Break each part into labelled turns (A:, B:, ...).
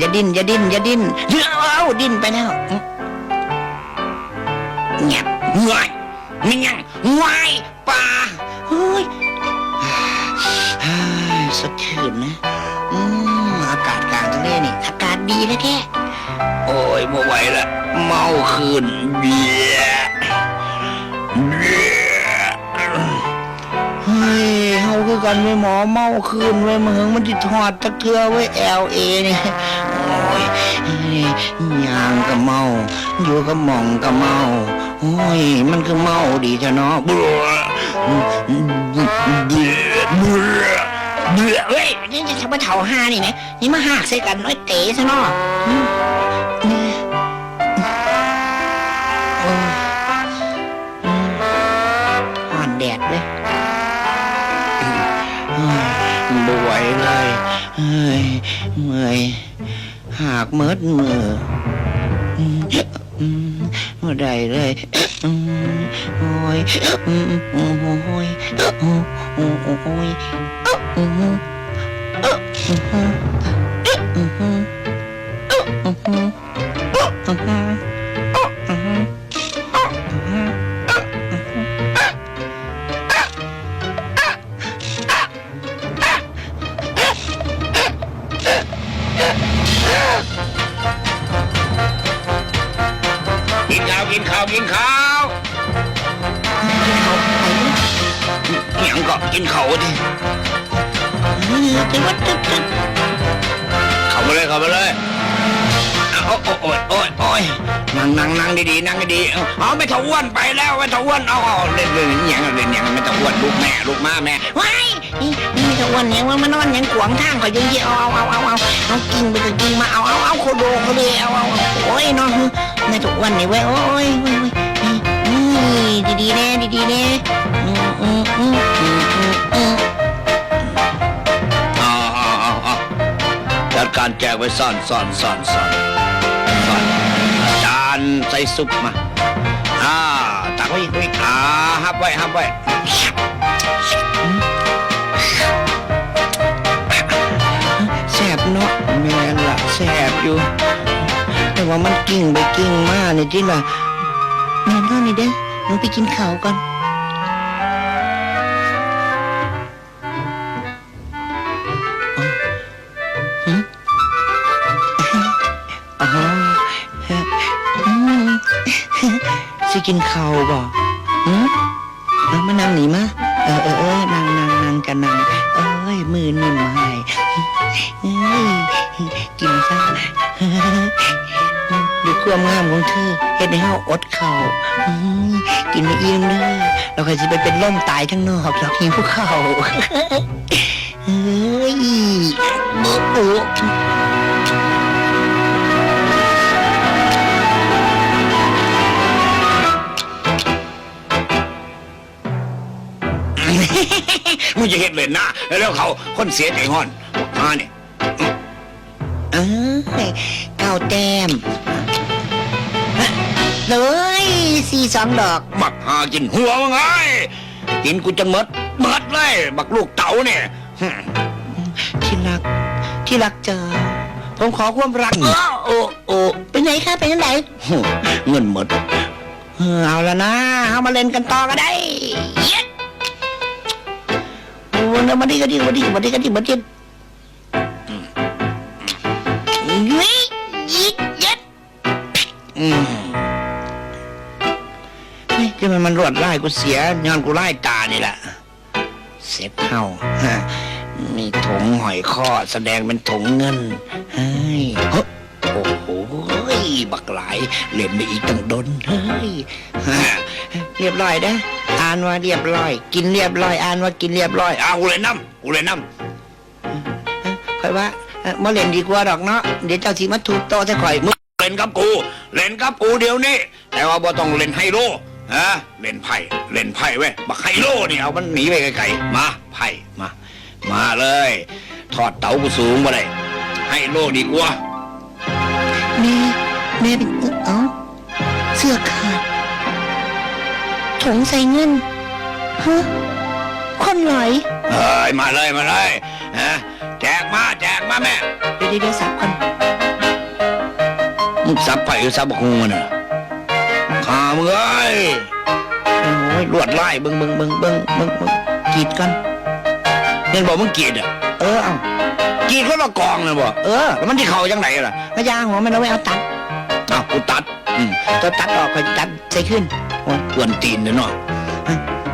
A: อย่าดิ้นอย่าดิ้นอย่าดิ้นอย่าดิ้นเยอาดิ้นไปแล้วเงียบง่ายไม่ยังง่ายป่าเฮ้ยสดชื่นนะอากาศกลางทะเลนี่ อากาศดีแล้วแค่โอ้ยไม่ไหวละเมาคืนเบียเบียเฮ้ยเฮาคือกันไว้หมอเมาคืนไว้เมืองมันจิตทอดตะเทือไว้เอลเอเนี่ย ยางก็เมา อยู่ก็มองก็เมา โอ้ย มันคือเมาดีเถอะเนาะเบื่อเบื่อเบื่อเบื่อเบื่อเฮ้ยนี่จะทำมาเถาห้านี่นะนี่มาหักใส่กันน้อยเต๋ซะเนาะอืมนี่โอ้ยอืมอ่อนแดดเลยเฮ้ยบ่ไหวเลยเฮ้ยเมื่อย หากเมิดมืออืมอืมบ่ได้เลยอืมโอ้ยอืมโอ้ยโอ้ยโอ้ยโอ้ยอืม
B: เข้ามาเลยเข้ามาเลยโอ้โอ้ยโอ้ยโอ้ยนั่งนั่งนั่งดีๆนั่งดีๆเอาเอไม่ต้องอ้วนไปแล้วไม่ต้องอ้วนเอาเอาเล่นเล่นอหยังเล่นอหยังไม่ต้องอ้วนลูกแม่ลูกมาแม่
A: ว้ายนี่นี่จะอ้วนเนี่ยว่ามานอนยังขวางทางก็ยังเยี่เอาเอาเอาเอาเอากินไปก็กินมาเอาเอาเอาโคโดโคเดเอาเอาโอ้ยนอนไม่ถูกอ้วนนี่เว้ยโอ้ยโอ้ยนี่ดีๆแน่ดีๆแน่อืมอืมอืม
B: การแจกไว้ซ่อนซ่อนซ่อนซ่อนซ่อนจานใส่ซุปมาอ่าตักไว้ไว้อ่าฮับไว้ฮับไว้
A: แสบเนาะแม่นละแสบอยู่ แต่ว่ามันกิ่งไปกิ่งมาเนี่ยที่ละแม่นอนนี่เด้หนูไปกินข้าวก่อน กินข้าวบ่หืมเอามานั่งหนีมาเออเออเออนั่งนั่งนั่งกันนั่งเอ้ยมือนิ่มให้เอ้ยกินซะดูความงามของเธอเฮ็ดให้เฮาอดข้าวกินไม่อิ่มเด้อเราเคยสิไปเป็นล่มตายทั้งนอกดอกหิวข้าวเอ้ยโอ้
B: มึงจะเห็นเลยนะแล้วเขาคนเสียใจงอนมาเนี่ย
A: เอ้ยเก้าแต้มเลยสี่สองดอก
B: บักหากินหัวมึงไงกินกูจนหมดหมดเลย บักลูกเต๋าเนี่ยฮึ่ม
A: ที่รักที่รักเจอผมขอความรักโอ้โอ้โอ้เป็นไงคะเป็นยังไง
B: ฮึ่มเงินหมด
A: เออเอาแล้วนะเอามาเล่นกันต่อก็ได้ เย็ดโอ้เนี่ยมาดีก็ดีมาดีมาดีก็ดีมาดีนี่ยิดเย็ด
B: อืม
A: นี่ที่มันมันรวดไล่กูเสียย้อนกูไล่ตานี่แหละเสร็จเท่าฮะมีถุงหอยข้อแสดงเป็นถุงเงินเฮ้ยโอ้โหบักหลายเล่นไปอีกตั้งดนเฮ้ยเรียบร้อยนะานว่าเรียบร้อย กินเรียบร้อย อ่านว่ากินเรียบร้อย
B: เอากูเลยน้ำกูเลยน้ำ
A: ค่อยว่าเอ่อมาเล่นดีกว่าดอกเนาะเดี๋ยวเจ้าสีมาถูกโตจะข่อย
B: มึงเล่นกับกู เล่นกับกูเดี๋ยวนี้แต่ว่าบ่ต้องเล่นไฮโลฮะเล่นไพ่เล่นไพ่เว้ยบักไฮโลนี่เอามันหนีไปไกลๆมาไพ่มา มาเลยทอดเต๋ากูสูงมาเลยไฮโลดีกว่า
A: แม่แม่เป็นเอ้าเสื้อขาด ถุงใส่เงินฮะคนไหลอย
B: เอ้ยมาเลยมาเลยฮะแจกมาแจกมาแม่
A: เดี๋ยวเดี๋ยวเดี๋ยวสับก่อน
B: มึงสับไปหรือสับบักฮูมันน่ะข้ามึงเอ้ย
A: โอ้ยลวดไล่เบิ่งเบิ่งเบิ่งเบิ่งเบิ่งเบิ่งกรีดก่อน
B: เห็นบอกมึงกรีดอะ
A: เออเอา
B: กรีดคนละกองเลยบ่
A: เออ
B: แล้วมันที่เขาจังไหนล่ะ
A: พยาหัวมันเอาไว้เอาตัด
B: อ้าวกูตัดอืม
A: ตัวตัดออกไปตัดใส่ขึ้นโอ้ย
B: กวนตีนเนาะ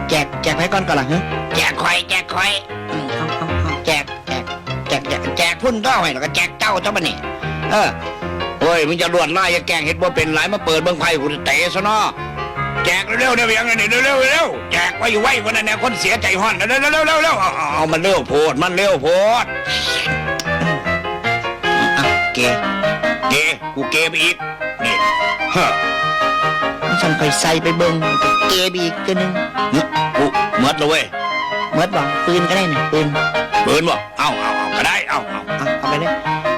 A: แจกแจกให้ก่อนก่อนล่ะฮะ
B: แจกคอยแจกคอย
A: อืมเอาเอาเอาแจกแจกแจกแจกแจกพุ่นต้อให้แล้วก็แจกเจ้าเจ้าบันนี่เออ
B: โอ้ยมึงจะลวดลายอย่าแกล้งเห็ดบ่เป็นไรมาเปิดเบิ่งไพ่กูจะเตะซะเนาะแจกเร็วๆเนี่ยเพียงนี่เร็วๆเร็วๆแจกไว้อยู่ไว้คนนั้นเนี่ยคนเสียใจฮ้อนเร็วๆเร็วๆเร็วๆเอาเอาเอามันเร็วโพดมันเร็วโพด
A: อะเก
B: เกกูเกไปอีกนี่เฮ้อ
A: ฉันไปใส่ไปเบิ่งเกบอีกตัวหนึง
B: นึกกูหมดแล้วเว้ย
A: เมดบอกปืนก็ได้นะปืน
B: เบิร์นบ่เอาเอาเอาก็ได้ เอาเอา
A: เอาเอาไปเลย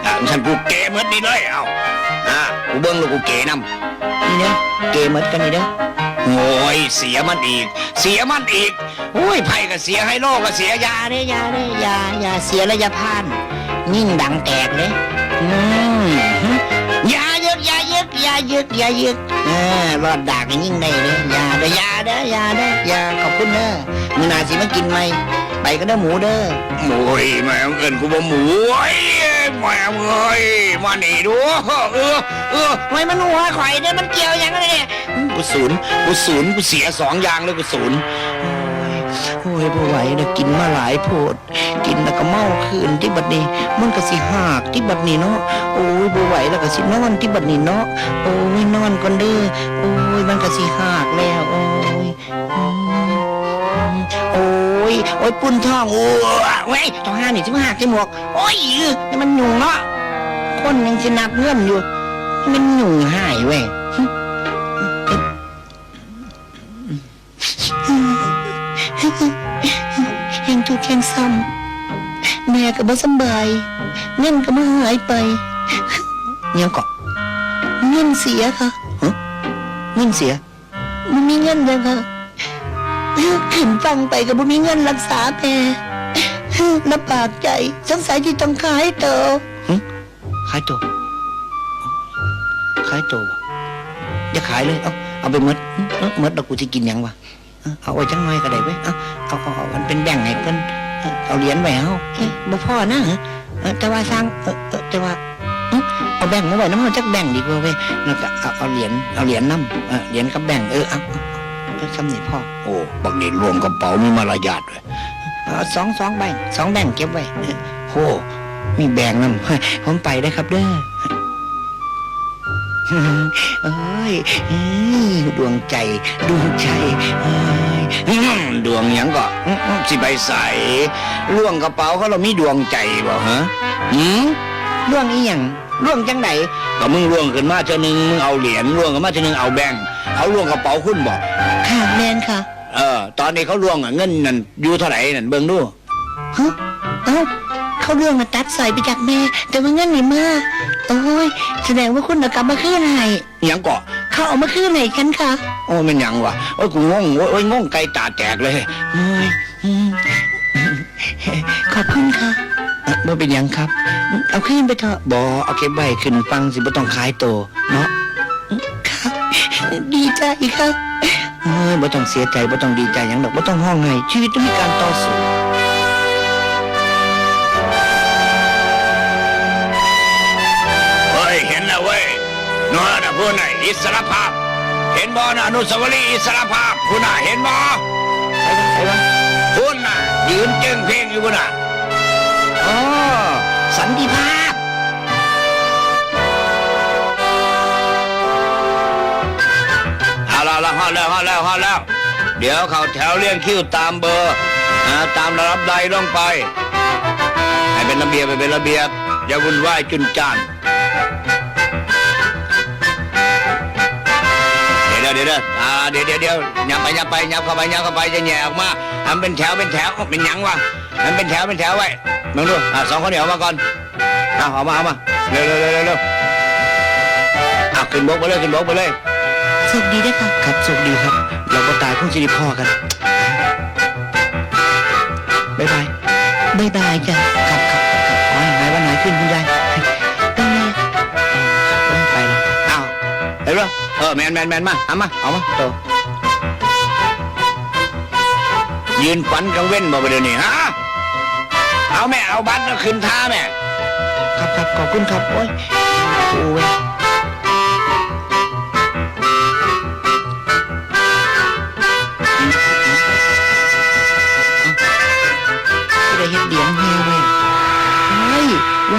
B: อะฉันกูเกหมดนี่เลย เอาอะกูเบิ่งแล้วกูเกนำ
A: นี่เด้อเกเมิดกันนี่เด้อ
B: โอ้ยเสียมันอีก เสียมันอีกโอ้ยไพ่ก็เสียให้โลกก็เสียยา
A: เด้อยาเด้อยายาเสียระยะพานยิ่งดังแตกเลยอืมายึกอย่ายึกเออรอดดากก็ยิ่งได้เลยอย่าเด้ออย่าเด้ออย่าเด้ออย่าขอบคุณเด้อมือหนาสิมากินไหมไปก็เด้อหมูเด้อ
B: โอ้ยแม่งเอินกูบ่หมูโอ้ยแม่งเอ้ยมานี่ดูเออเออ
A: ไว้มันหัวข่อยเด้อมันเกี่ยวหยังไงเนี่ย
B: กูศูนย์กูศูนย์กูเสียสองอย่างเลยกูศูนย์
A: โอ้ยบ่ไหวนะกินมาหลายโพดกินแล้วก็เมาคืนที่บัดนี้ มันก็สิหากที่บัดนี้เนาะโอ้ยบ่ไหวแล้วก็สินอนที่บัดนี้เนาะโอ้ยนอนก่อนเด้อโอ้ยมันก็สิหากแล้วโอ้ยโอ้ยโอ้ยปุ่นท้องโอ้ยเว้ยท้องห้านี่สิมาหักที่หมวกโอ้ยนี่มันหยุ่งเนาะคนยังสินับเงินอยู่มันหยุ่งหายเว้ย ก็บ่สำบาย เงินก็มาหายไปยังเกาะเงินเสียค่ะฮะเงินเสียมันมีเงินยังค่ะขึ้นฟังไปก็บ่มีเงินรักษาแม่ลำบากใจสงสัยที่ต้องขายตัวขายตัวขายตัววะอย่าขายเลยเอาเอาไปหมดเอ้าหมดแล้วกูจะกินหยังวะเออเอาไว้จังหน่อยก็ได้เว้ยเอาเอาเอาเอามันเป็นแบ่งให้เพิ่นเออ เอาเหรียญไว้เอาเอ้ยบ่พอนะเหรอเออแต่ว่าสร้างเออเออแต่ว่าอื้อเอาแบ่งมาไว้น้ำมันจักแบ่งดีกว่าเว้ยแล้วก็เอาเอาเหรียญเอาเหรียญน้ำเออเหรียญกับแบ่งเออเอาเอาเอาคำนี้พ่อ
B: โอ้บักนี่รวมกระเป๋ามีมารยาทด้วย
A: เอาสองสองใบสองแบ่งเก็บไว้เออโหมีแบ่งน้ำเฮ้ยผมไปได้ครับเด้อเอ้ยเอ้ยดวงใจดวงใจเอ้ย
B: อืม ดวงหยังก็อื้ออื้อสิไปใส่ล่วงกระเป๋าเขาเรามีดวงใจบ่ฮะหืม
A: ล่วงอีหยังล่วงจังไหน
B: ก็มึงล่วงขึ้นมาเจ้าหนึ่งมึงเอาเหรียญล่วงขึ้นมาเจ้าหนึ่งเอาแบงค์เขาล่วงกระเป๋าคุณบอก
A: ค่ะแมนค่ะ
B: เออ ตอนนี้เขาล่วงอะเงินนั่นอยู่เท่าไหร่นั่นเบิ่งดู
A: ฮะเอ้าเขาเรื่องมาตัดใส่ไปจากแม่ แต่ว่าเงินนี่มาโอ้ย แสดงว่าคุณเอากลับมาคืนให้
B: หยังเกาะ
A: เขาเอามาคืนให้ฉันค่ะ
B: โอ้เป็นหยังวะโอ้ยกูงงโอ้ยโอ้ยงงไกลตาแตกเลย
A: โอ้ยอืมขอบคุณค่ะ เอ่อบ่เป็นหยังครับ เอาคืนไปเถอะบอเอาเก็บไว้ขึ้นฟังสิบ่ต้องขายโตเนาะครับดีใจครับเอ้ยบ่ต้องเสียใจบ่ต้องดีใจหยังดอกบ่ต้องห้องไห้ชีวิตต้องมีการต่อสู้
B: นอนนะพูดน่ะอิสรภาพ เห็นบ่นะอนุสาวรีย์อิสรภาพพูดน่ะเห็นบ่
A: ไปวะไปวะ
B: พูดน่ะยืนเจ้งเพลงอยู่พูดน่ะ
A: อ๋อสันติภาพ
B: เอาละละฮอดแล้วฮอดแล้วฮอดแล้ว เดี๋ยวเขาแถวเรียงคิวตามเบอร์นะตามระดับใดลงไป ให้เป็นระเบียบให้เป็นระเบียบอย่าวุ่นวายจุนจ้าน เดี๋ยวเดี๋ยวเดี๋ยวอ่าเดี๋ยวเดี๋ยวเดี๋ยวยับไปยับไปยับเข้าไปยับเข้าไปจะแหย่ออกมาทำเป็นแถวเป็นแถวเป็นหยังวะทำเป็นแถวเป็นแถวไว้มึงดูอ่าสองคนเดี๋ยวออกมาก่อนเอาออกมาเอามาเร็วเร็วเร็วเร็วเร็วเอาขึ้นบกไปเลยขึ้นบกไปเลย
A: โชคดีด้วยค่ะ ครับโชคดีครับ เราก็ตายคงจะได้พ่อกันบ๊ายบายบายบายจ้ะ ครับครับครับขอให้หายวันหายขึ้นคุณยาย
B: ห็นปะเออแมนแมนแมนมาเอามาเอามาโตยืนฝันกังเว้นบ่ไปเดี๋ยวนี้ฮะเอาแม่เอาบัตรขึ้นท่าแม่
A: ครับครับขอบคุณครับโอ้ยโอ้ย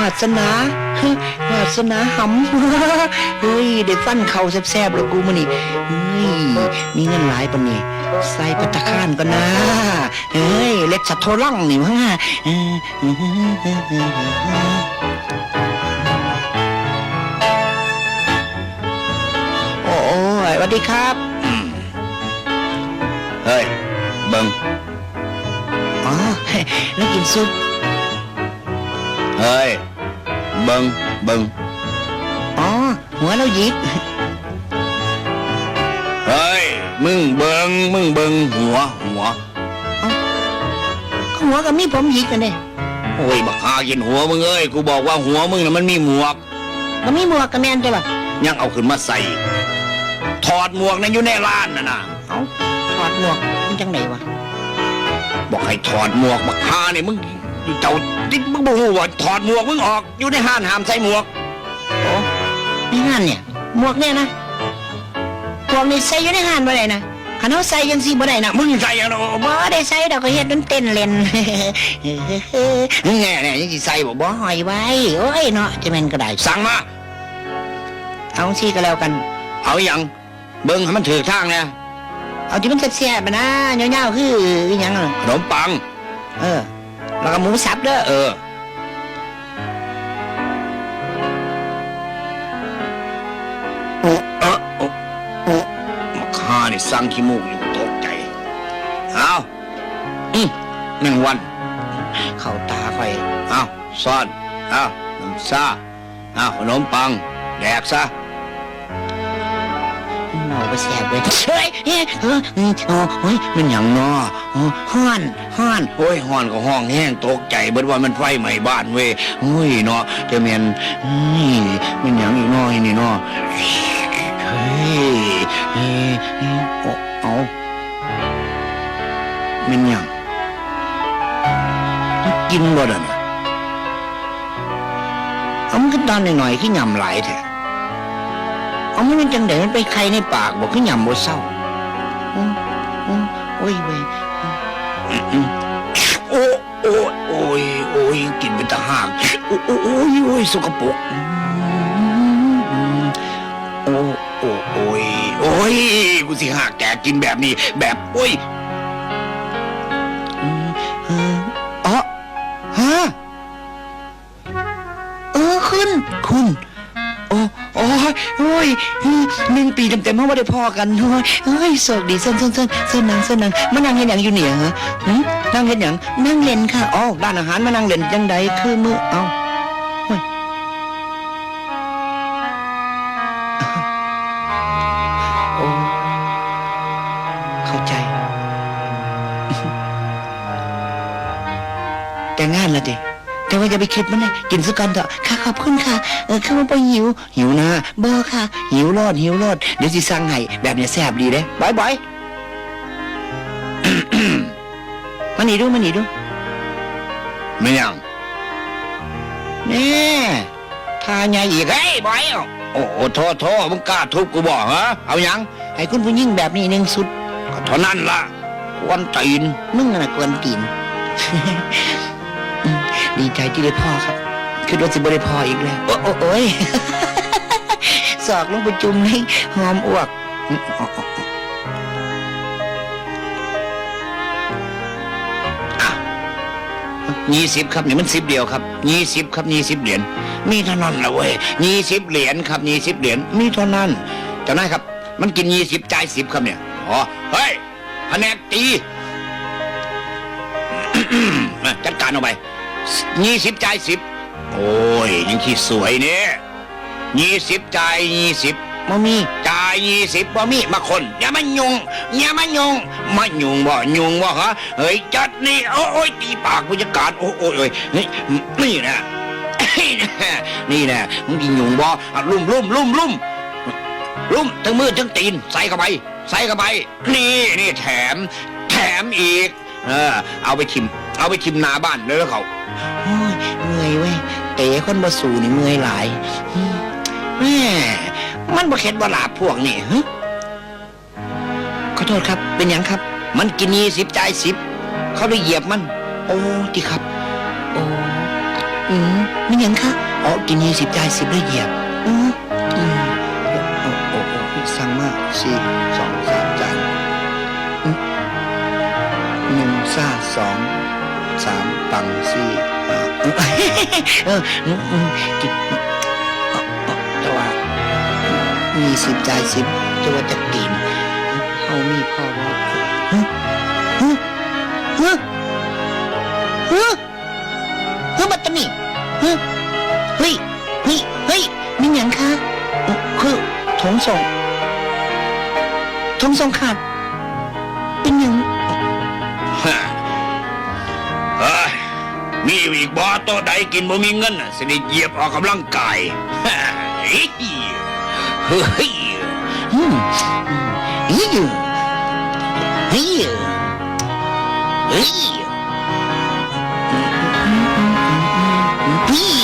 A: าสนาเฮ้ยวาสนาหำเฮ้ยได้ฟันเข่าแซ่บๆแล้วกูมานี่เฮ้ยมีเงินหลายปะนี่ใส่ปัตตาคารก็นะเฮ้ยเล็กสัตว์โทรล่องนี่ว่าเออโอ้ยสวัสดีครับ
B: เฮ้ยเบิง
A: อ๋อแล้วกินซุป
B: เฮ้ย เบิงเบิง
A: อ๋อ หัวเราหยิก
B: เฮ้ย มึงเบิงมึงเบิงหัวหัว
A: หัวกับมีผมหยิกกันเด้
B: โอ้ยบักหากินหัวมึงเอ้ย กูบอกว่าหัวมึงน่ะมันมีหมวก
A: ก็มีหมวกกับแมนใช่ปะ
B: ยังเอาขึ้นมาใส่ ถอดหมวกนั้นอยู่ในร้านน่ะนะ
A: เอาถอดหมวกมันจังไหนวะ
B: บอกให้ถอดหมวกบักฮาเนี่ยมึงเจ้า ดิมึงบอกว่าถอดหมวกมึงออก อยู่ในห้านห้ามใส่หมวก
A: โอ้ในห้านเนี่ย หมวกเนี่ยนะหมวกนี่ใส่อยู่ในห้านบ่ได้นะขันเขาใส่ยังสีบ่ได้นะ
B: มึงใส่ยังไง
A: บ่ได้ใส่ดอกก็เฮ็ดมันเต้นเล่น
B: มึงแง่เนี่ยยังสิใส่บอก
A: บ่หอยไว้โอ้ยเนาะจะแม่นก็ได้
B: สั่งมา
A: เอาซี่ก็แล้วกัน
B: เอาอย่างเบิ้งให้มันถือทางเนี่ย
A: เอาที่มันแซ่บๆไปนะยาวๆคืออหยังอะ
B: ขนมปัง
A: เออ แล้วก็หมูสับเด้อ
B: เออโอ้เออโอ้โอ้มาฆ่านี่สั่งขี้มูกนี่ตกใจ เอาอืมหนึ่งวัน
A: เข้าตาข่อย
B: เอาซ่อนเอาน้ำซาเอาขนมปัง แดกซะ
A: เมาไปแซ่บเลยเฮ้ยเฮ้ยเอออืมโอ้โอ้ยมันหยังเนาะโอ้ฮ้อนฮ้อน
B: โอ้ยห้อนก็ห้องแห้งตกใจเบิดว่ามันไฟไหม้บ้านเว้ยโอ้ยเนาะจะเมียนนี่มันหยังอีกเน้อยนี่เนาะเฮ้ยเฮ้ยเฮ้ยโอ้เอามันหยังกินบ่ได้น่ะ
A: เอามันก็ตอนหน่อยๆขี้ยำหลายแท้ เอามันเป็นจังไดมันไปใครในปากบอกขี้ยำบ่เศร้าโอ้ยเว้ย
B: โอ้โอ้โอ้ยโอ้ยกินเป็นตะหากโอ้โอ้ยโอ้ยสกปรกโอ้โอ้โอ้ยโอ้ยกูสิหากแกกินแบบนี้ แบบโอ้ย
A: ปีเต็มๆเพราะว่าได้พ่อกันเฮ้ยเฮ้ยโศกดีเส้นเส้นเส้นเส้นนังเส้นนังมานั่งเห็นอย่างอยู่เนี่ยฮะหึนั่งเห็นอย่างนั่งเล่นค่ะอ๋อด้านอาหารมานั่งเล่นยังใดคือมือเอา แต่ว่าอย่าไปคิดมันเลยกินสักกันเถอะค่ะขอบคุณค่ะ เออคือว่าไปหิว หิวนะเบอร์ค่ะ หิวรอดหิวรอดเดี๋ยวสิสั่งให้แบบเนี้ยแซ่บดีเด้บายบายมานี่ดูมานี่ดู
B: ไม่ยัง
A: แน่ทาใหญ่อีกเฮ้ยบอยเอา
B: โอ้โหโทษโทษมึงกล้าทุบกูบอกฮะเอายัง
A: ให้คุณผู้หญิงแบบนี้หนึ่งสุด
B: ก็เท่านั้นละกวนตีน
A: มึงน่ะกวนตีนอืม ดีใจที่ได้พ่อครับคือว่าสิบ่ได้พ่ออีกแล้ว โอ้โอ้โอ้ยสอกลงไปจุ่มให้หอมอ้วกอืมอ๋ออ๋อ
B: ยี่สิบครับนี่มันสิบเดียวครับยี่สิบครับยี่สิบเหรียญมีเท่านั้นละเว้ยยี่สิบเหรียญครับยี่สิบเหรียญมีเท่านั้นเจ้านายครับ มันกินยี่สิบจ่ายสิบครับเนี่ยอ๋อเฮ้ยแผนกตีมาจัดการเอาไป ยี่สิบจ่ายสิบโอ้ยยังขี้สวยเนี่ยยี่สิบจ่ายยี่สิบ
A: มามี
B: จ่ายยี่สิบบ่มีมาคนอย่ามายุงอย่ามายุงมายุงบ่ยุงบ่ฮะเฮ้ยจัดนี่โอ้ยตีปากผู้จัดการโอ้โอ้ยโอ้ยนี่นี่นะนี่นะมึงกินยุงบ่อะลุ่มลุ่มลุ่มลุ่มลุ่มทั้งมือทั้งตีนใส่เข้าไปใส่เข้าไปนี่นี่แถม แถมอีก เออเอาไปชิม เอาไปชิมนาบ้านเลยแล้วเขา
A: โอ้ยเมื่อยเว้ยเตะคนบ่สู่นี่เมื่อยหลายแม่มันบ่เข็ดบ่หลาบพวกนี่ฮขอโทษครับ เป็นหยังครับ มันกินยี่สิบจ่ายสิบ เขาได้เหยียบมัน โอ้ที่ครับ โอ้อืมมันหยังคะอ๋อกินยี่สิบจ่ายสิบได้เหยียบ อืมอืมโอ้โอ้โอ้สั่งมากสี่สองสามจานอืมหนึ่งซ่าสอง สามปังสี่ห้าเอออืมอืมกินเอาเอาแต่ว่ามีสิบจ่ายสิบแต่ว่าจะกินเอามีพ่อว่าฮึฮึฮึฮึฮึบัตตานีฮึเฮ้ยเฮ้ยเฮ้ยมีหยังคะคือถงส่งถงส่งขาดเป็นหยัง
B: ฮะเฮ้ย มีอีกบ่ตัวใดกินบ่มีเงินสิได้เหยียบออกกำลังกายฮะเฮ้ยเฮ้ย
A: อืมอืมเฮ้ยเฮ้ยเฮ้ย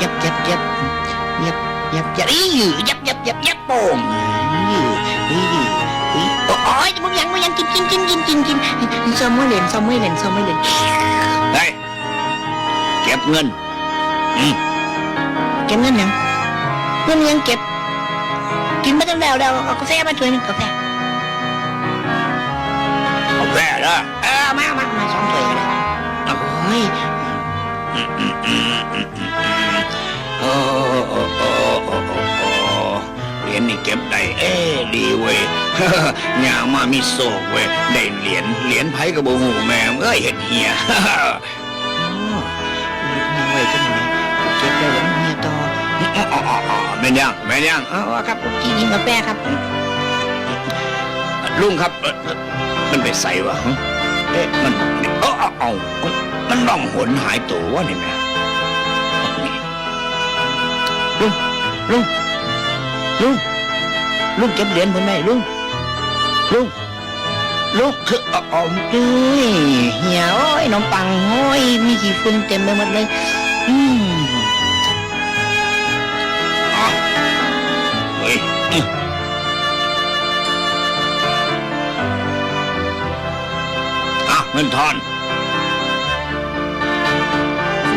A: ยับยับยับยับยับยับเอ้ยยับยับยับยับโป่งเฮ้ยเฮ้ยเฮ้ยโอ้ยมึงยังมึงยังกินกินกินกินกินกินซ้อมไม่เล่นซ้อมไม่เล่นซ้อมไม่เล่น
B: เก็บเงินอืม
A: เก็บเงินยังเงินยังเก็บ กินไม่ต้องแล้วแล้วเอากาแฟมาช่วยหนึงกาแฟ
B: เอาแพ้ละ
A: เออมามามาสองถ้วยก็ได้โอ้ย
B: โอ้โอ้โอ้โอ้โอ้โอ้เหรียญนี่เก็บได้เอ้ดีเว้ยอย่างมามีโศกเว้ยได้เหรียญเหรียญไผกับโบหูแม่งเอ้ยเห็ดเหีย
A: แม่
B: นยังแม่นยัง
A: อ๋อครับกินกินกาแฟครับ
B: ลุงครับเอ่อเอ่อมันไปใส่วะฮะเอ๊ะมันเออเอาเอาเอ้ยมันล่องหนหายตัววะนี่แม่นี่
A: ลุงลุงลุงลุงเก็บเหรียญผมไหมลุงลุงลุงคืออ๋ออ๋อเอ้ยเหี่ยโอ้ยนมปังโอ้ยมีขี้ฝุ่นเต็มไปหมดเลย อืม
B: เงินทอน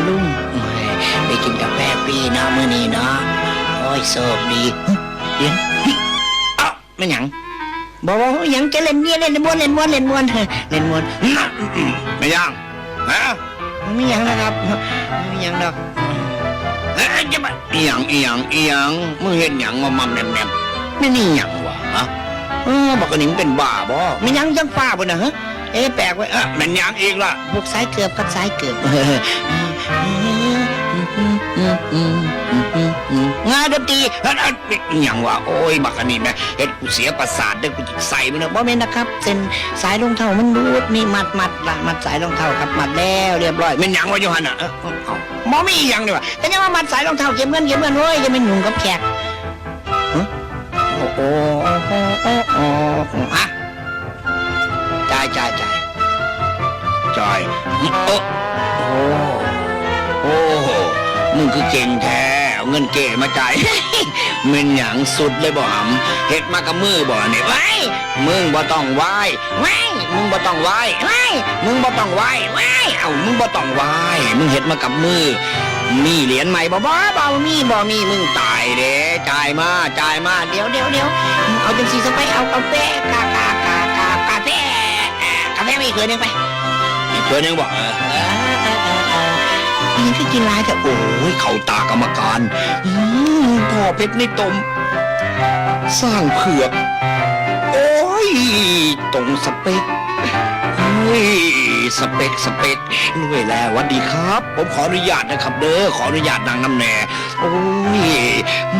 A: ลุงโอ้ยได้กินกาแฟฟรีนะมื้อนี้เนาะโอ้ยโชคดีเดี๋ยวเฮ้ยเอ้าไม่หยังบอกว่าหยังจะเล่นเนี่ยเล่นมวนเล่นมวนเล่นมวนเล่นมวน
B: น่ะอื้อไม่ยังฮะ
A: ไม่หยังนะครับไม่หยังดอก
B: เอ๊ะจะมาอีหยังอีหยังอีหยังมึงเห็นหยังมามัมแมมแมมไม่นี่หยังวะฮะ
A: เออบอกกันนี่มันเป็นบ้าบ่ไม่หยังจังฟ้าบ่นะฮะ เอ๊ะแปลกไว้ย
B: เอ๊ะเป็นหยังอีกล่ะ
A: พวกสายเกือบกับสายเกือบงานดนตรี
B: เอ๊ะเอ๊ะอีหยังวะโอ้ยบักอันนี้แม่เฮ็ดกูเสียประสาทเด้อกูจะใส่มันเนอะ
A: บ่แม่นนะครับเส้นสายรองเท้ามันรูดนี่มัดมัดละมัดสายรองเท้าครับมัดแล้วเรียบร้อย
B: เป็นหยังวะโยฮันอะเอ๊ะเอ๊ะเอ้า
A: บ่มีอีหยังนี่ว่ะแต่ยังว่ามัดสายรองเท้าเก็บเงินเก็บเงินเว้ยจะไม่ยุ่งกับแขกฮะโอ้โหโอ้โหโอ้โหโอ้โหฮะจ่ายจ่ายจ่า
B: จอยโอ้โอ้โอ้มึงคือเก่งแท้เอาเงินเก๋มาจ่ายเงินหยังสุดเลยบ่หำเฮ็ดมากับมือบ่เนี่ย
A: ไว้
B: มึงบ่ต้องไหว้
A: ไว้
B: มึงบ่ต้องไหว้
A: ไว้
B: มึงบ่ต้องไหว้ไว้เอ้ามึงบ่ต้องไหว้มึงเฮ็ดมากับมือมีเหรียญใหม่บ่บ่บ่มีบ่มีมึงตายเด้จ่ายมาจ่ายมา
A: เดี๋ยวเดี๋ยวเดี๋ยวเอาจังสีสไปเอากาแฟกากากากากาแฟกาแฟไม่เคยนึงไป
B: เธอนึงบ่เออ
A: เออเออเออเออนี่คือกินร้ายแต่โอ้
B: ยเขาตากรรมการพ่อเพชรในตม สร้างเผือก โอ้ย ตรงสเปคเฮ้ยสเปกสเปกรวยแล้ววันดีครับ ผมขออนุญาตนะครับ เด้อขออนุญาตนางน้ำแหน่โอ้ยอื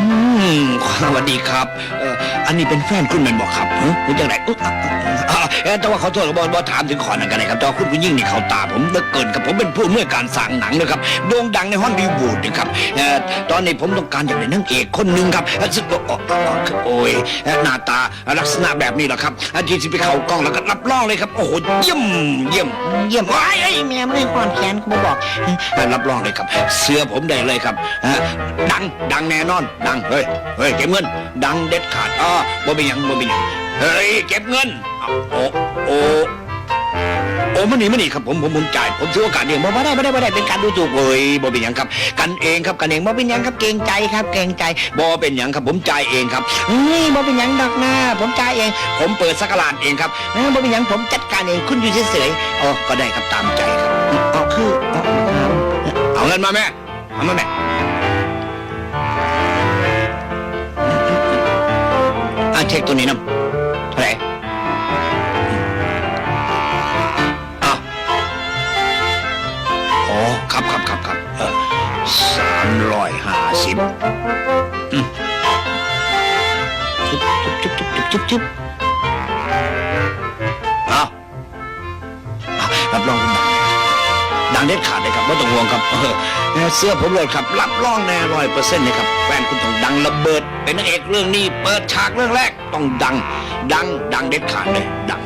B: มสวัสดีครับอ่ออันนี้เป็นแฟนคุณแมนบอกครับเฮ้ยคุณจังไหนอุ๊ยอะอะอะเอ่อแต่ว่าขอโทษครับบอบอถามถึงขอนันกันเลยครับแต่ว่าคุณผู้หญิงนี่เขาตาผมเหลือเกินครับผมเป็นผู้อำนวยการสั่งหนังนะครับโด่งดังในฮอลลีวูดนะครับเอ่อตอนนี้ผมต้องการอยากได้นางเอกคนหนึ่งครับเอ่อซึ่งโอ้โอ้โอ้ยเอ่อหน้าตาลักษณะแบบนี้แหละครับอาที่จะไปเข้ากล้องแล้วก็รับรองเลยครับ โอ้โหเยี่ยมเยี่ยม
A: เยี่ยมว้ายเอ้ยแม่ไม่ได้ความแค้นกูบ่บอก
B: เอ่อรับรองเลยครับ เสื้อผมได้เลยครับฮะดังดังแน่นอน ดังเฮ้ยเฮ้ยเก็บเงิน ดังเด็ดขาดอ้อบ่เป็นหยังบ่เป็นหยังเฮ้ยเก็บเงินอ้าวโอ้โอ้โอ้มันนี่มันนี่ครับผมผมผมจ่ายผมถือโอกาสเองบ่
A: บ่ได้บ่ได้บ่ได้เป็นการดูถูก
B: เฮ้ยบ่เป็นหยังครับ กันเองครับกันเองบ่
A: บ่เป็นหยังครับเกรงใจครับ เกรงใจ
B: บ่เป็นหยังครับ ผมจ่ายเองครับ
A: เฮ้ยบ่เป็นหยังดอกนะผมจ่ายเอง
B: ผมเปิดสักการาเองครับ
A: เออบ่เป็นหยังผมจัดการเองคุณอยู่เฉย
B: อ๋อก็ได้ครับตามใจครับ
A: ๆเอาคือเอาเอา
B: เอาเงินมาแม่เอามาแม่ เช็คตัวนี้นำเท่าไหร่อ้าวอ๋อครับครับครับครับเออสามร้อยห้าสิบ
A: จุ๊บจุ๊บจุ๊บจุ๊บจุ๊บจุ๊บ
B: อ้าวอ้ารับรองคุณดังดัง เด็ดขาดเลยครับไม่ต้องห่วงครับเออเอเสื้อผมเลยครับรับรองแน่ร้อยเปอร์เซ็นต์เลยครับแฟนคุณต้องดังระเบิด เป็นนางเอกเรื่องนี้เปิดฉากเรื่องแรกต้องดัง ดังดังเด็ดขาดเลยดัง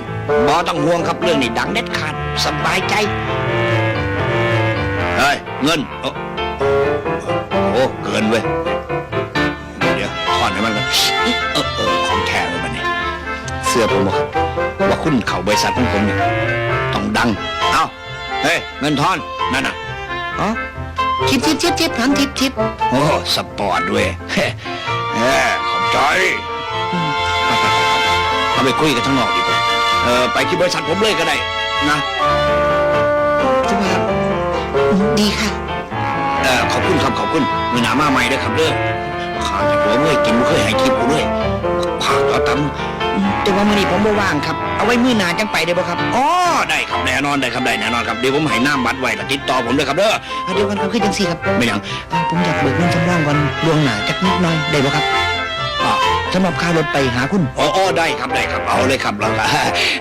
B: บอต้องห่วงครับเรื่องนี้ดังเด็ดขาดสบายใจเฮ้ยเงินโอ้โอ้เกินเว้ยเดี๋ยวถอนให้มันกันเออเออของแท้เลยมันนี่เสื้อผมบอกว่าคุณเข่าบริษัทของผมเนี่ยต้องดัง เอ้า เฮ้ยเงินทอน นั่นน่ะ
A: อ๋อทิปทิปทิปทิปทำทิปทิป
B: โอ้สปอร์ตด้วยเฮ้เออขอบใจเอาไปคุยกันข้างนอกดีกว่าเออไปที่บริษัทผมเลยก็ได้นะ
A: จุ๊บครับดีค่ะ
B: เออขอบคุณครับขอบคุณมือหนามาใหม่ด้วยครับเด้อ ข้าวหัวเมื่อยกินไม่เคยให้ทิพย์กูด้วยผักเอาตำ
A: แต่ว่ามื้อนี้ผมบ่ว่างครับ เอาไว้มื้อหน้าจังไปได้บ่ครับ
B: อ๋อได้ครับแน่นอนได้ครับได้แน่นอนครับเดี๋ยวผมให้น้ำบัตรไว้แล้วติดต่อผมเลยครับเด้อ
A: เอาเดี๋ยวกันครับคือจังซี่ครับ
B: ไม่หยัง
A: อ่าผมอยากเบิกเงินสำรองก่อนล่วงหน้าจักนิดหน่อยได้บ่ครับ
B: อ๋อ
A: สำหรับค่ารถไปหาคุณ
B: อ๋ออ๋อได้ครับได้ครับเอาเลยครับเราก็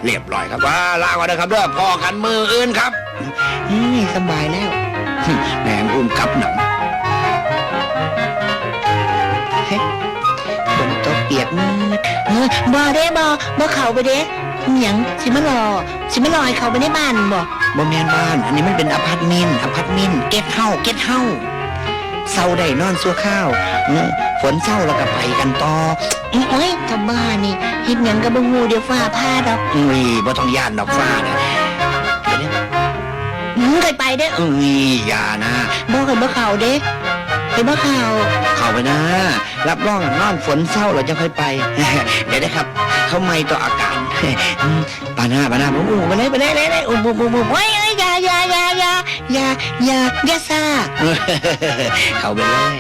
B: เรียบร้อยครับว่าลาก่อนนะครับเด้อพอกันมืออื่นครับ
A: นี่สบายแล้ว
B: แหนมอุ้มกับหนัง
A: เฮ้ย ฝนตกเปียกมืดเออบ่ได้บ่บ่เข้าไปเด้อิหยังสิมารอสิมารอให้เข้าไปในบ้านบ่บ่แม่นบ้าน อันนี้มันเป็นอพาร์ตเมนต์อพาร์ตเมนต์เก็ตเฮาเก็ตเฮาเศร้าได้นอนซัวข้าวเออฝนเศร้าแล้วก็ไปกันต่ออื้อโอ้ยถ้าบ้านนี่เฮ็ดหยังก็บ่ฮู้เดี๋ยวฟ้าผ่าดอก
B: อุ้ยบ่ต้องย่านดอกฟ้านะ
A: เดี๋ยวอืมเคยไปเด้อ
B: อุ้ยอย่านะ
A: บ่เคยบ่เข้าเด้ เคยบ่เข้า
B: เข้าไปนะ รับรองนอนฝนเศร้าเราจะค่อยไป เดี๋ยวนะครับ เขาไม่ต่ออาการ
A: อืมปาหน้าปาหน้าผมอู้ไปเลยไปเลยเลยเลยอู้บูบูบูโอ้ยเอ้ยอย่าอย่าอย่าอย่าอย่าอย่าอย่าซ่า
B: เข้าไปเลย